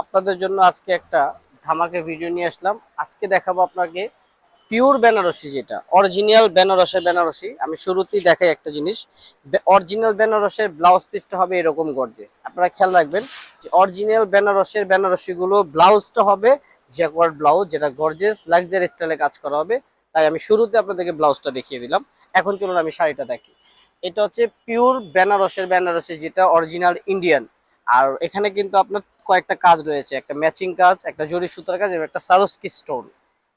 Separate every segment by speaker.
Speaker 1: আপনাদের জন্য আজকে একটা ধামাকে ভিডিও নিয়ে আসলাম। আজকে দেখাবো আপনাকে পিওর বেনারসি যেটা অরিজিনাল বেনারসের বেনারসি। আমি শুরুতেই দেখাই একটা জিনিস অরিজিনাল বেনারসের ব্লাউজ পিসটা হবে এরকম গর্জেস আপনারা খেয়াল রাখবেন যে অরিজিনাল বেনারসের বেনারসি গুলো ব্লাউজটা হবে জ্যাকওয়ার্ড ব্লাউজ যেটা গর্জেস লাক্সারি স্টাইলে কাজ করা হবে। তাই আমি শুরুতে আপনাদেরকে ব্লাউজটা দেখিয়ে দিলাম। এখন চলুন আমি শাড়িটা দেখি। এটা হচ্ছে পিওর বেনারসের বেনারসি, যেটা অরিজিনাল ইন্ডিয়ান আর এখানে কিন্তু আপনার কয়েকটা কাজ রয়েছে, একটা ম্যাচিং কাজ, একটা জরি সুতার কাজ এবং একটা সারস্কি স্টোন।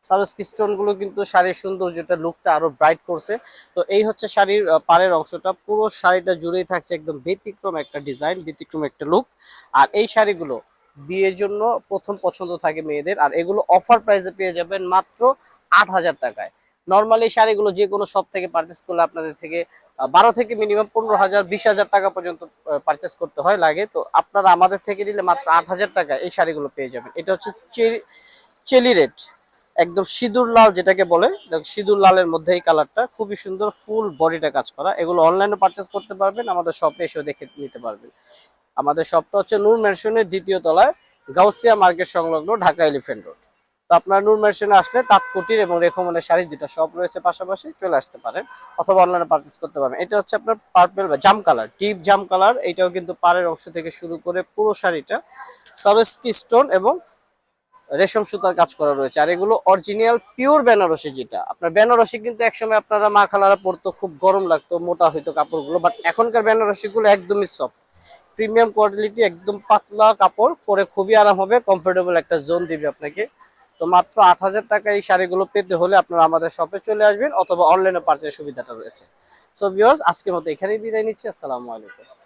Speaker 1: সারস্কি স্টোনগুলো কিন্তু শাড়ির সৌন্দর্যটা, লুকটা আরও ব্রাইট করছে। তো এই হচ্ছে শাড়ির পাড়ের অংশটা। পুরো শাড়িটা জুড়েই থাকছে একদম ব্যতিক্রম একটা ডিজাইন ব্যতিক্রম একটা লুক আর এই শাড়িগুলো বিয়ের জন্য প্রথম পছন্দ থাকে মেয়েদের। আর এগুলো অফার প্রাইসে পেয়ে যাবেন মাত্র আট হাজার টাকায়। নর্মালি শাড়িগুলো যে কোনো শপ থেকে পারচেস করলে আপনাদের থেকে বারো থেকে মিনিমাম পনেরো হাজার, বিশ হাজার টাকা পর্যন্ত পারচেস করতে হয় লাগে। তো আপনারা আমাদের থেকে নিলে মাত্র আট হাজার টাকা এই শাড়িগুলো পেয়ে যাবেন। এটা হচ্ছে চেলি রেট একদম সিঁদুর লাল যেটাকে বলে সিঁদুর লালের মধ্যে এই কালারটা। খুবই সুন্দর ফুল বডিটা কাজ করা। এগুলো অনলাইনে পারচেস করতে পারবেন, আমাদের শপে এসেও দেখে নিতে পারবেন। আমাদের শপটা হচ্ছে নূর ম্যানশনের দ্বিতীয় তলায়, গাউসিয়া মার্কেট সংলগ্ন ঢাকা এলিফেন্ট রোড তো আপনার নূর ম্যানশনে আসলে তাঁতকুটির এবং রেখমনের শাড়ি দুটো সব রয়েছে পাশাপাশি চলে আসতে পারেন অথবা অনলাইনে পারচেস করতে পারবেন। এটা হচ্ছে আপনার পার্পেল বা জাম কালার টিপ জাম কালার এটাও কিন্তু পাড়ের অংশ থেকে শুরু করে পুরো শাড়িটা সারস্কি স্টোন এবং রেশম সুতার কাজ করা রয়েছে। আর এগুলো অরিজিনাল পিওর বেনারসি যেটা, আপনার বেনারসি কিন্তু একসময় আপনারা মা খালারা পরতো, খুব গরম লাগতো, মোটা হইতো কাপড়গুলো বাট এখনকার বেনারসি গুলো একদমই সফট প্রিমিয়াম কোয়ালিটি একদম পাতলা কাপড়, পরে খুবই আরাম হবে কমফোর্টেবল একটা জোন দিবে আপনাকে। তো মাত্র আট হাজার টাকা এই শাড়িগুলো পেতে হলে আপনারা আমাদের শপে চলে আসবেন অথবা অনলাইনে পার্চের সুবিধাটা রয়েছে। সো ভিওর্স আজকের মতো এখানেই বিদায় নিচ্ছি। আসসালামু আলাইকুম।